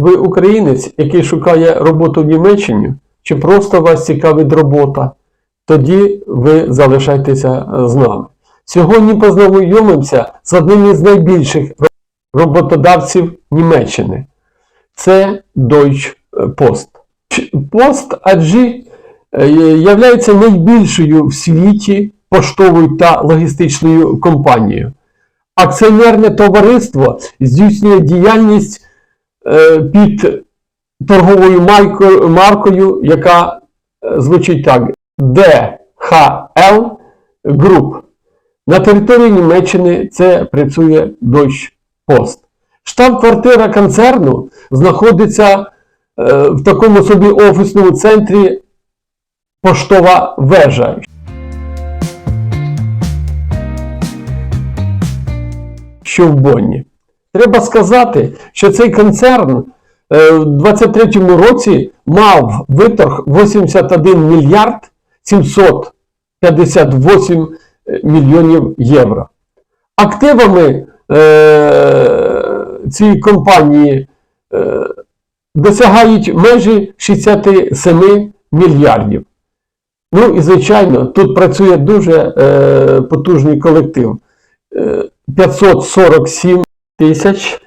Ви українець, який шукає роботу в Німеччині, чи просто вас цікавить робота? Тоді ви залишайтеся з нами. Сьогодні познайомимося з одним із найбільших роботодавців Німеччини. Це Deutsche Post. Post AG є найбільшою в світі поштовою та логістичною компанією. Акціонерне товариство здійснює діяльність е, під торговою маркою, яка е, звучить так: DHL Group. На території Німеччини це працює Deutsche Post. Штаб-квартира концерну знаходиться е, в такому собі офісному центрі Поштова вежа. Що в Бонні. Треба сказати, що цей концерн е, в 23-му році мав виторг 81 мільярд 758 мільйонів євро. Активами е, цієї компанії е, досягають межі 67 мільярдів. Ну і звичайно, тут працює дуже е, потужний колектив. Е, 547 тисяч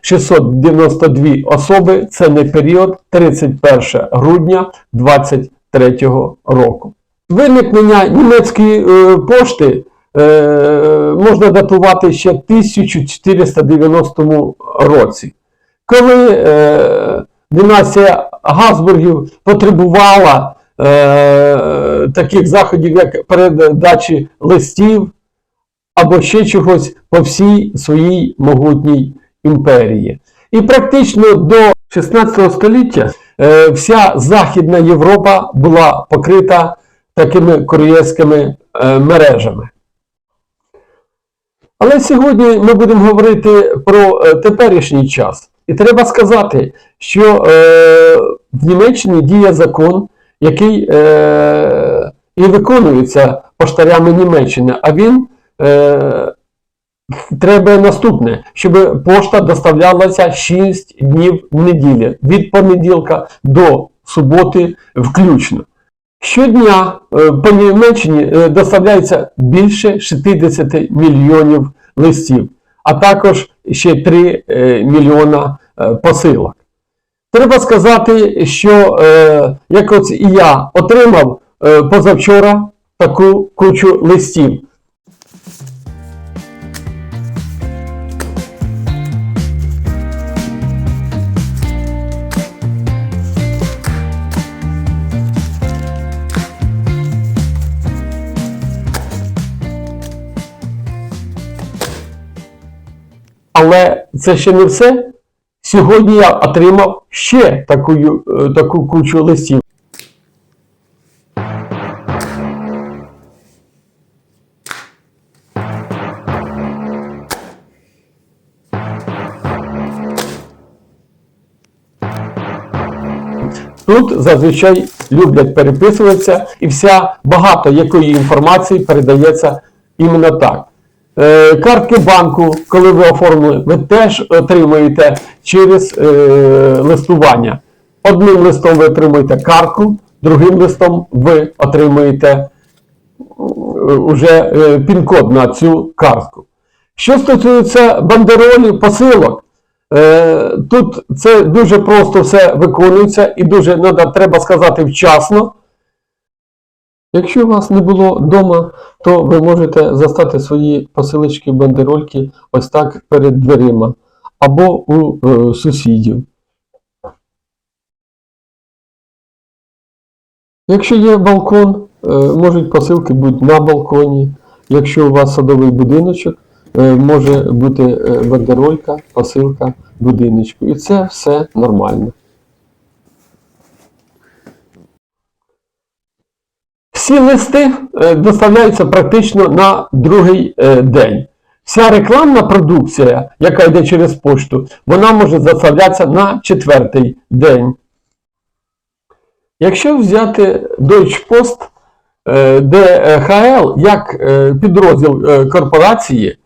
692 особи. Це не період 31 грудня 2023 року. Виникнення німецької е, пошти е, можна датувати ще в 1490 році, коли е, династія Габсбургів потребувала е, таких заходів, як передачі листів або ще чогось по всій своїй могутній імперії. І практично до 16 століття е, вся Західна Європа була покрита такими кур'єрськими е, мережами. Але сьогодні ми будемо говорити про е, теперішній час. І треба сказати, що е, в Німеччині діє закон, який е, і виконується поштарями Німеччини, а він е, треба наступне, щоб пошта доставлялася 6 днів в неділі, від понеділка до суботи включно. Щодня е, по Німеччині е, доставляється більше 60 мільйонів листів, а також ще 3 е, мільйона посилок. Треба сказати, що як от і я отримав позавчора таку кучу листів. Але це ще не все. Сьогодні я отримав ще таку, е, таку кучу листів. Тут зазвичай люблять переписуватися, і вся багато якої інформації передається іменно так. Е, картки банку, коли ви оформили, ви теж отримуєте через е, листування. Одним листом ви отримуєте картку, другим листом ви отримуєте е, уже е, пін-код на цю картку. Що стосується бандеролів, посилок, е, тут це дуже просто все виконується і дуже треба сказати вчасно. Якщо у вас не було вдома, то ви можете застати свої посилочки бандерольки ось так перед дверима або у е, сусідів. Якщо є балкон, е, можуть посилки бути на балконі. Якщо у вас садовий будиночок, е, може бути е, бандеролька, посилка будиночку. І це все нормально. Всі листи е, доставляються практично на другий е, день. Вся рекламна продукція, яка йде через пошту, вона може доставлятися на четвертий день. Якщо взяти Deutsche Post, е, DHL як підрозділ корпорації,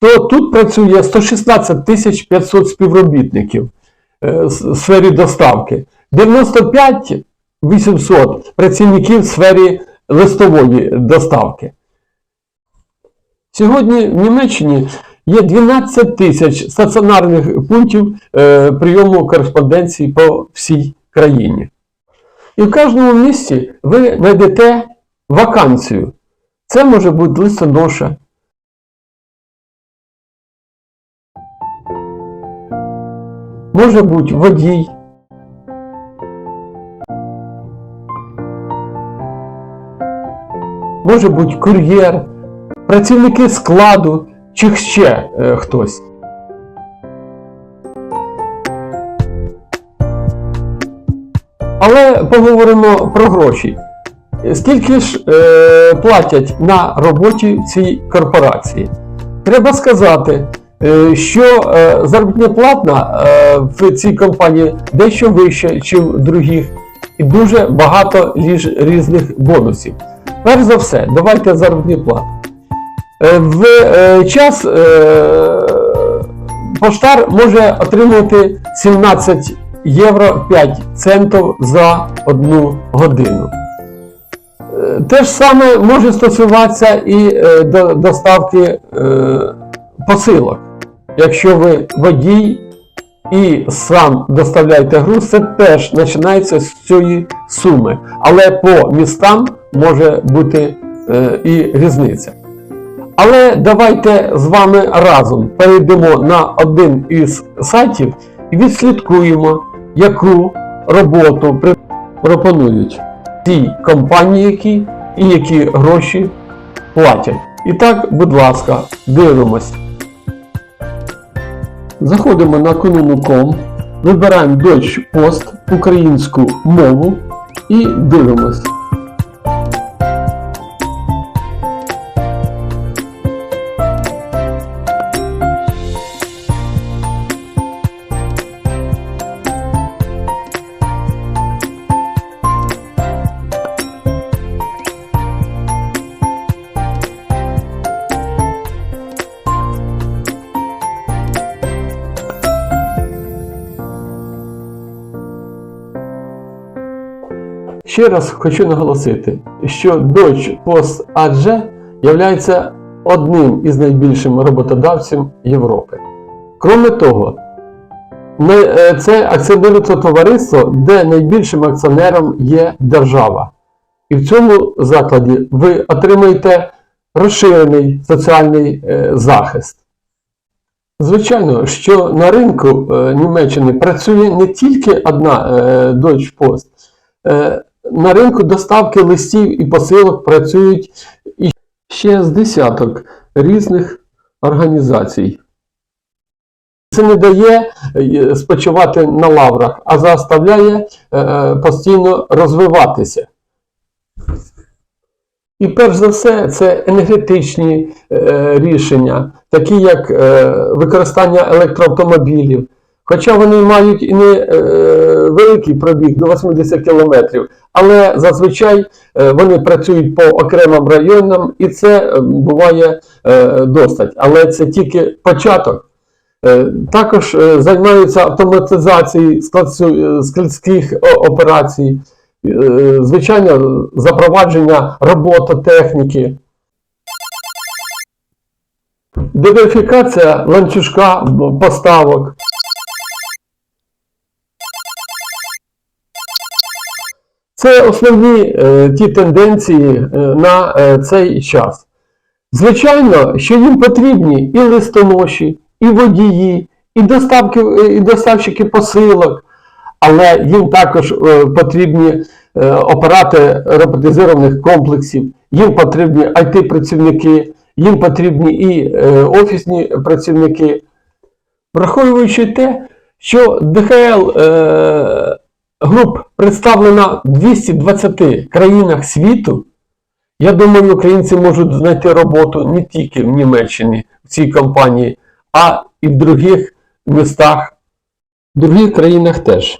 то тут працює 116 500 співробітників. с- сфері доставки, 95 800 працівників в сфері листової доставки. Сьогодні в Німеччині є 12 тисяч стаціонарних пунктів е, прийому кореспонденції по всій країні. І в кожному місті ви знайдете вакансію. Це може бути листоноша. Може бути водій. Може бути кур'єр, працівники складу чи ще е, хтось. Але поговоримо про гроші. Скільки ж е, платять на роботі цій корпорації? Треба сказати, е, що е, заробітна платна е, в цій компанії дещо вища, ніж в других, і дуже багато ліж різних бонусів. Перш за все, давайте заробітні плати. Е, В е, час е, поштар може отримувати 17 євро 5 центів за одну годину. Те ж саме може стосуватися і доставки посилок. Якщо ви водій і сам доставляєте груз, це теж починається з цієї суми. Але по містам може бути е, і різниця. Але давайте з вами разом перейдемо на один із сайтів і відслідкуємо, яку роботу пропонують ті компанії, які і які гроші платять. І так, будь ласка, дивимось. Заходимо на Kununu.com, вибираємо Deutsche Post, українську мову і дивимось. Ще раз хочу наголосити, що Deutsche Post AG є одним із найбільших роботодавців Європи. Кроме того, е, це акціонерне товариство, де найбільшим акціонером є держава. І в цьому закладі ви отримаєте розширений соціальний е, захист. Звичайно, що на ринку е, Німеччини працює не тільки одна Deutsche Post. Е, На ринку доставки листів і посилок працюють ще з десяток різних організацій. Це не дає е, спочивати на лаврах, а заставляє е, постійно розвиватися. І перш за все, це енергетичні е, рішення, такі як е, використання електроавтомобілів. Хоча вони мають і не е, великий пробіг до 80 км, але зазвичай е, вони працюють по окремим районам, і це е, буває е, достать. Але це тільки початок. Також займаються автоматизацією складських операцій, звичайно, запровадження робототехніки. Диверсифікація ланцюжка поставок. Це основні е, ті тенденції е, на е, цей час. Звичайно, що їм потрібні і листоноші, і водії, і, доставки, е, і доставщики посилок, але їм також е, потрібні е, оператори роботизованих комплексів, їм потрібні IT-працівники, їм потрібні і е, офісні працівники. Враховуючи те, що ДХЛ е, груп представлена в 220 країнах світу, я думаю, українці можуть знайти роботу не тільки в Німеччині, в цій компанії, а і в других містах, в других країнах теж.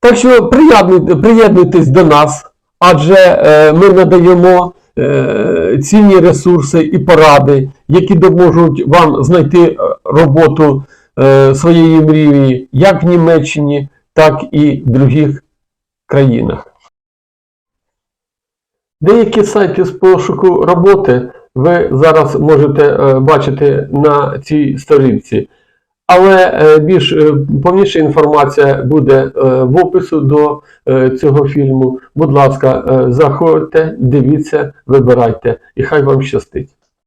Так що приєднуйте- приєднуйтесь до нас, адже е, ми надаємо е, цінні ресурси і поради, які допоможуть вам знайти е, роботу е, своєї мрії як в Німеччині, так і в других країнах. Деякі сайти з пошуку роботи ви зараз можете е, бачити на цій сторінці. Але е, більш е, повніша інформація буде в опису до цього фільму. Будь ласка, заходьте, дивіться, вибирайте, і хай вам щастить.